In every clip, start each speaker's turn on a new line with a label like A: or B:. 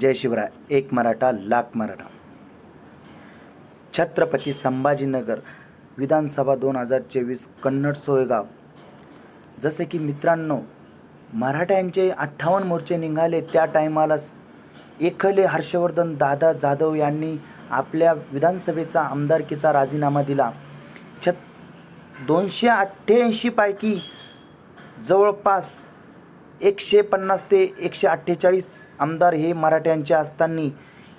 A: जय शिवराय. एक मराठा लाख मराठा. छत्रपती संभाजीनगर विधानसभा दोन हजार चोवीस कन्नड सोयगाव. जसे की मित्रांनो मराठ्यांचे अठ्ठावन्न मोर्चे निघाले त्या टायमाला एकले हर्षवर्धन दादा जाधव यांनी आपल्या विधानसभेचा आमदारकीचा राजीनामा दिला. छत दोनशे अठ्ठ्याऐंशीपैकी जवळपास एकशे पन्नास ते एकशे अठ्ठेचाळीस आमदार हे मराठ्यांचे असताना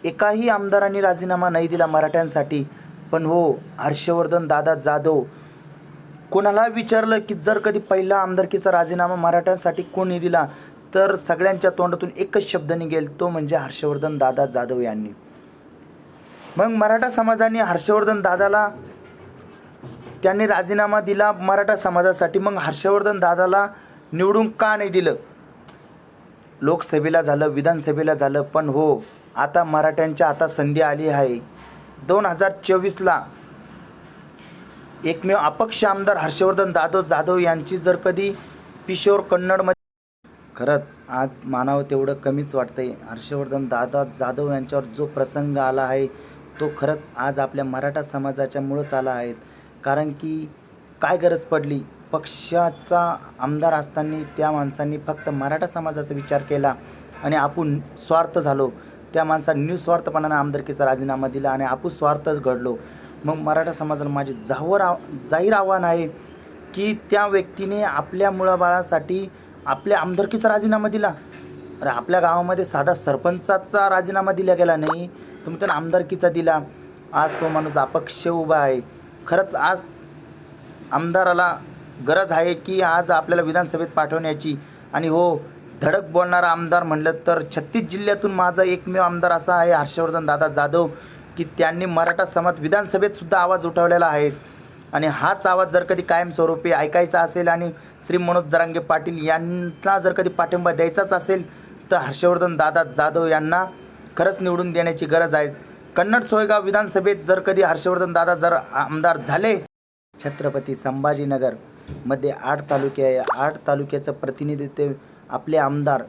A: एकाही आमदारांनी राजीनामा नाही दिला मराठ्यांसाठी. पण हो हर्षवर्धन दादा जाधव कोणाला विचारलं की जर कधी पहिला आमदारकीचा राजीनामा मराठ्यांसाठी कोणी दिला तर सगळ्यांच्या तोंडातून एकच शब्द निघेल तो म्हणजे हर्षवर्धन दादा जाधव यांनी. मग मराठा समाजाने हर्षवर्धन दादाला त्यांनी राजीनामा दिला मराठा समाजासाठी. मग हर्षवर्धन दादाला निवडून का नाही दिलं? लोकसभेला झालं विधानसभेला झालं पण हो आता मराठ्यांच्या आता संधी आली आहे. दोन हजार चोवीसला एकमेव अपक्ष आमदार हर्षवर्धन दादो जाधव यांची जर कधी पिशोर कन्नडमध्ये खरंच आज मानावं तेवढं कमीच वाटतंय. हर्षवर्धन दादा जाधव यांच्यावर जो प्रसंग आला आहे तो खरंच आज आपल्या मराठा समाजाच्या मुळंच आला आहे. कारण की काय गरज पडली? पक्षाचा आमदार असताना त्या माणसांनी फक्त मराठा समाजाचा विचार केला आणि आपण स्वार्थ झालो. त्या माणसाने निस्वार्थपणानं आमदारकीचा राजीनामा दिला आणि आपण स्वार्थच घडलो. मग मराठा समाजाला माझे जावर आव जाहीर आव्हान आहे की त्या व्यक्तीने आपल्या मुळाबाळासाठी आपल्या आमदारकीचा राजीनामा दिला. अरे आपल्या गावामध्ये साधा सरपंचाचा राजीनामा दिला गेला नाही. तुम्ही त्यानं आमदारकीचा दिला. आज तो माणूस अपक्ष उभा आहे. खरंच आज आमदाराला गरज आहे की आज आपल्याला विधानसभेत पाठवण्याची. आणि हो धडक बोलणारा आमदार म्हणलं तर छत्तीस जिल्ह्यातून माझा एकमेव आमदार असा आहे हर्षवर्धन दादा जाधव की त्यांनी मराठा समाज विधानसभेत सुद्धा आवाज उठवलेला आहे. आणि हाच आवाज जर कधी कायमस्वरूपी ऐकायचा असेल आणि श्री मनोज जरांगे पाटील यांना जर कधी पाठिंबा द्यायचाच असेल तर हर्षवर्धन दादा जाधव यांना खरंच निवडून देण्याची गरज आहे. कन्नड सोयगाव विधानसभेत जर कधी हर्षवर्धन दादा जर आमदार झाले छत्रपती संभाजीनगर मध्ये आठ तालुके आहे. आठ तालुक्याचं प्रतिनिधित्व आपले आमदार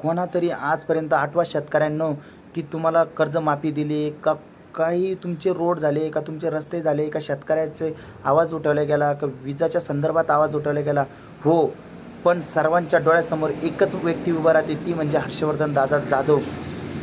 A: कोणातरी आजपर्यंत आठवा शेतकऱ्यांनो की तुम्हाला कर्जमाफी दिली का काही तुमचे रोड झाले का तुमचे रस्ते झाले का शेतकऱ्याचे आवाज उठवला गेला का विजाच्या संदर्भात आवाज उठवला गेला? हो पण सर्वांच्या डोळ्यासमोर एकच व्यक्ती उभा राहते ती म्हणजे हर्षवर्धन दादा जाधव.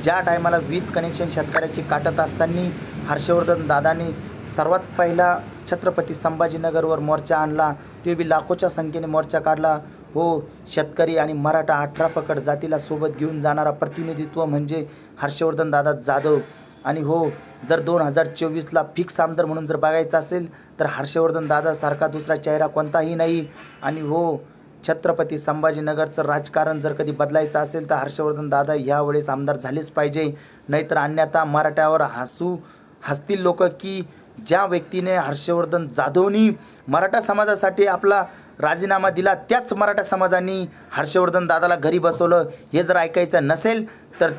A: ज्या टायमाला वीज कनेक्शन शेतकऱ्याची काटत असताना हर्षवर्धन दादांनी सर्वात पहिला छत्रपती संभाजीनगरवर मोर्चा आणला. ते बी लाखोच्या संख्येने मोर्चा काढला. हो शेतकरी आणि मराठा अठरा पकड जातीला सोबत घेऊन जाणारा प्रतिनिधित्व म्हणजे हर्षवर्धन दादा जाधव. आणि हो जर दोन हजार चोवीसला फिक्स आमदार म्हणून जर बघायचं असेल तर हर्षवर्धन दादासारखा दुसरा चेहरा कोणताही नाही. आणि हो छत्रपती संभाजीनगरचं राजकारण जर कधी बदलायचं असेल तर हर्षवर्धन दादा ह्यावेळेस आमदार झालेच पाहिजे. नाहीतर अन्यथा मराठ्यावर हसू हसतील लोक की ज्या व्यक्तीने हर्षवर्धन जाधवनी मराठा समाजासाठी आपला राजीनामा दिला त्याच मराठा समाजाने हर्षवर्धन दादाला घरी बसवलं. हे जर ऐकायचं नसेल तर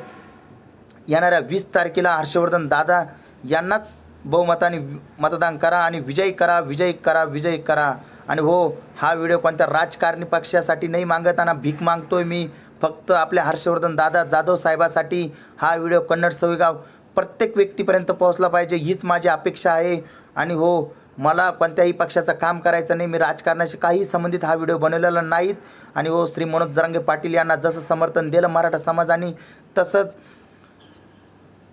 A: येणाऱ्या वीस तारखेला हर्षवर्धन दादा यांनाच बहुमताने मतदान करा आणि विजयी करा विजयी करा विजयी करा. आणि हो हा व्हिडिओ कोणत्या राजकारणी पक्षासाठी नाही मागताना भीक मागतोय मी. फक्त आपल्या हर्षवर्धन दादा जाधव साहेबासाठी हा व्हिडिओ कन्नड सविगाव प्रत्येक व्यक्तीपर्यंत पोहोचला पाहिजे हीच माझी अपेक्षा आहे. आणि हो मला कोणत्याही पक्षाचं काम करायचं नाही मी राजकारणाशी काही संबंधित हा व्हिडिओ बनवलेला नाहीत. आणि हो श्री मनोज जरांगे पाटील यांना जसं समर्थन दिलं मराठा समाजाने तसंच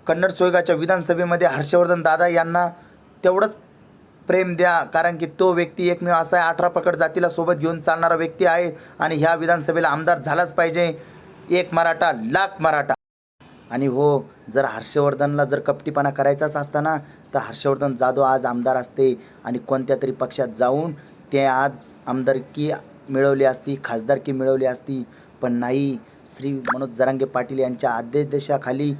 A: कन्नड सोयगाच्या विधानसभेमध्ये हर्षवर्धन दादा यांना तेवढंच प्रेम द्या कारण की तो व्यक्ती एकमेव असा आहे अठरा पकड जातीला सोबत घेऊन चालणारा व्यक्ती आहे. आणि ह्या विधानसभेला आमदार झालाच पाहिजे. एक मराठा लाख मराठा. आणि हो जर हर्षवर्धनला जर कपटीपणा करायचाच असताना तर हर्षवर्धन जाधव आज आमदार असते आणि कोणत्या तरी पक्षात जाऊन ते आज आमदारकी मिळवली असती खासदारकी मिळवली असती. पण नाही श्री मनोज जरांगे पाटील यांच्या आदेशाखाली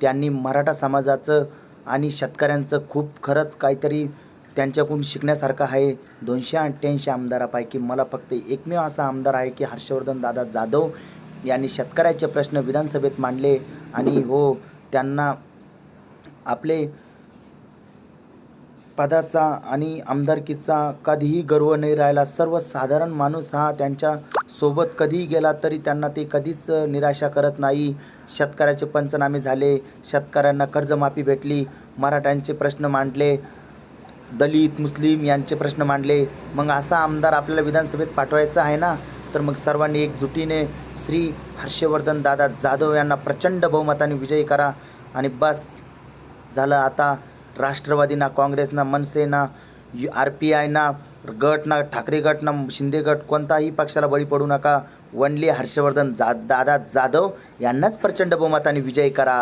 A: त्यांनी मराठा समाजाचं आणि शेतकऱ्यांचं खूप खरंच काहीतरी त्यांच्याकडून शिकण्यासारखं आहे. दोनशे अठ्ठ्याऐंशी आमदारापैकी मला फक्त एकमेव असा आमदार आहे की हर्षवर्धन दादा जाधव. यांनी शेतकऱ्याचे प्रश्न विधानसभेत मांडले आणि हो त्यांना आपले पदाचा आणि आमदारकीचा कधीही गर्व नाही राहिला. सर्वसाधारण माणूस हा त्यांच्यासोबत कधीही गेला तरी त्यांना ते कधीच निराशा करत नाही. शेतकऱ्याचे पंचनामे झाले शेतकऱ्यांना कर्जमाफी भेटली मराठ्यांचे प्रश्न मांडले दलित मुस्लिम यांचे प्रश्न मांडले. मग असा आमदार आपल्याला विधानसभेत पाठवायचा आहे ना? तर मग सर्वांनी एकजुटीने श्री हर्षवर्धन दादा जाधव यांना प्रचंड बहुमताने विजयी करा. आणि बस झालं आता राष्ट्रवादी ना काँग्रेस ना आर पी आय ना गट ना ठाकरे गट ना शिंदे गट कोणताही पक्षाला बळी पडू नका. वनली हर्षवर्धन जा दादा जाधव यांनाच प्रचंड बहुमताने विजयी करा.